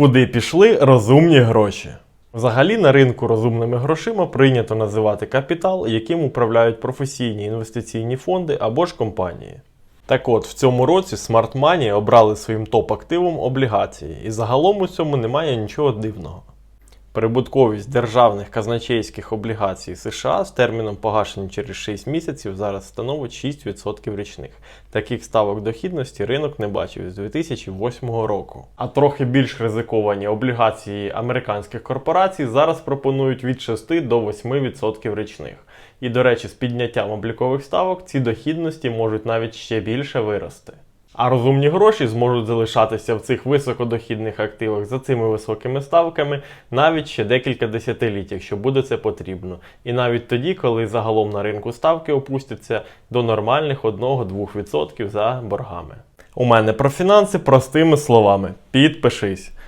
Куди пішли розумні гроші? Взагалі на ринку розумними грошима прийнято називати капітал, яким управляють професійні інвестиційні фонди або ж компанії. Так от, в цьому році Smart Money обрали своїм топ-активом облігації, і загалом у цьому немає нічого дивного. Прибутковість державних казначейських облігацій США з терміном погашення через 6 місяців зараз становить 6% річних. Таких ставок дохідності ринок не бачив з 2008 року. А трохи більш ризиковані облігації американських корпорацій зараз пропонують від 6 до 8% річних. І, до речі, з підняттям облікових ставок ці дохідності можуть навіть ще більше вирости. А розумні гроші зможуть залишатися в цих високодохідних активах за цими високими ставками навіть ще декілька десятиліть, якщо буде це потрібно. І навіть тоді, коли загалом на ринку ставки опустяться до нормальних 1-2% за боргами. У мене про фінанси простими словами. Підпишись.